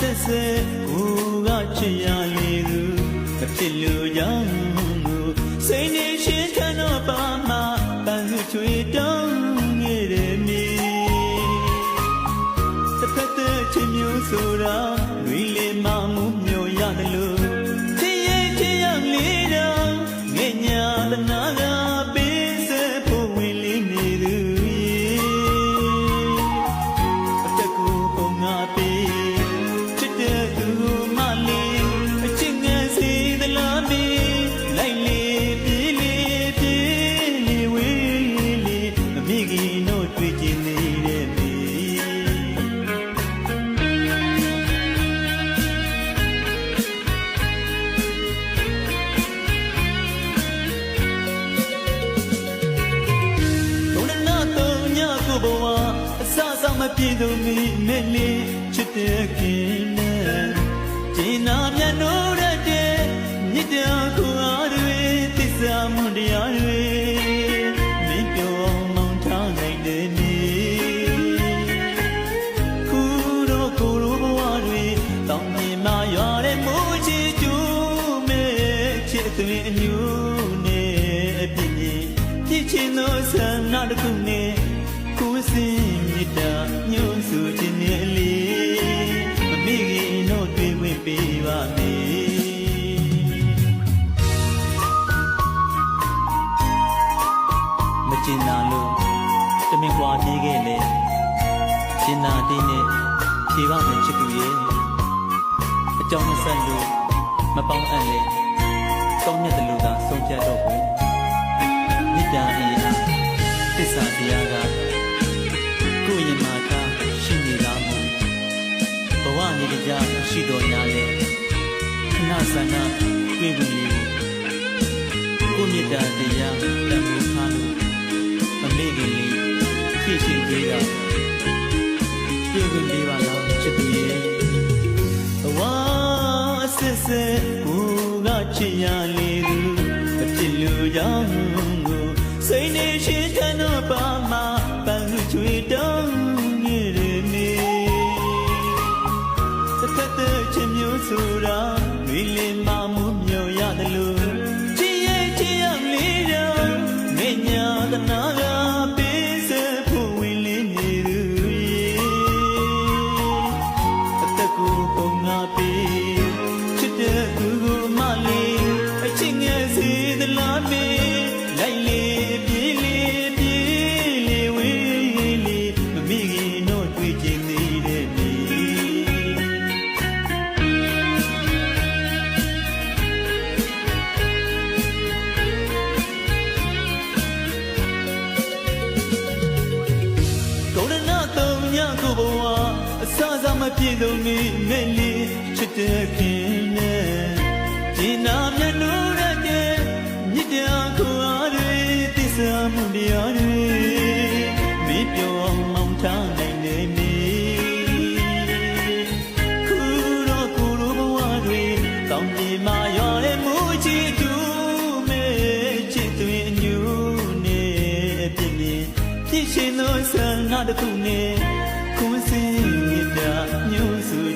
ဆက်ဆဲကိုကချစ်ရလေသူမဖြစ်လို့ကြောင့်ကိုစိတ်နေရှင်းထန်တော့ပါမှာပန်းစုချွေတောင်းရတဲ့မီတစ်ဖက်တည်းချင်းမျိုးဆိုတာဝီလေမောင် မပြေသူမိနဲ့လေးချစ်တဲ့ခင်နဲ့ကျင်နာမြတ်နိုးတဲ့မြစ်တာခုအားတွေသစ္စာမွန်တရားတွေမင်းပြောင်းမောင်းထားနိုင်တယ်နီခုတော့ကိုလိုဘဝတွေတောင်းမြင်မာရွာတဲ့မိုးချီကျူးမဲ့ချစ်သွင်းအညူနဲ့အပြစ်မြေပြစ်ချင်သောဆန္ဒတစ်ခုနဲ့ကိုယ်စင် ကျင်နာလို့တမင်ကွာပြေးခဲ့လေကျင်နာတင်းနဲ့ဖြေပါမယ်ချစ်သူရဲ့အကြောင်းမဆက်လို့မပေါင်းအပ်လေတောင်းမြတ်တယ်လို့သာဆုံးဖြတ်တော့ဘူးမြစ်တာအင်းအားသစ္စာတရားကကိုယ့်ရင်မှာထားရှိနေလားမို့ဘဝနေကြရှိတော်ညာလေခဏဆန္ဒတွေ့ဘူးလေကိုယ့်မြစ်တာတရားတန်ဖိုးထားလို့ မမေ့ခင်လေးဖြစ်ရှင်ကြီးကတွေ့ခွင့်လေးပါတော့ချစ်သူရဲ့ဘဝဆက်ဆက်ကိုကချစ်ရလေသူအဖြစ်လူကြောင့်ကိုစိတ်နေရှင်းတဲ့တော့ပါမပန်းချွေတောင်းနေရမေသက်သက်တဲ့ချင်မျိုးဆိုတာမိလင်းမမှုမျိုးရတယ်လို့ ညာတနာကပေး ကိုဘဝအစအစမပြေဆုံးနေမဲ့လေးချစ်တဲ့ခင်နဲ့ဒီနာမျက်နှာရတဲ့မြစ်တာခွာတွေသစ္စာမှုတရားတွေမေးပြောင်းမောင်းထားနိုင်နေမီခုတော့ကိုလိုဘဝတွေတောင်းပြေမာရော်တဲ့မူချီတူမဲ့ချစ်သွင်းအညူနဲ့အပြစ်မြင်ပြည့်ရှင်သောဆန္ဒတစ်ခုနဲ့ ခွန်စင်မြတ်တာညှို့ဆို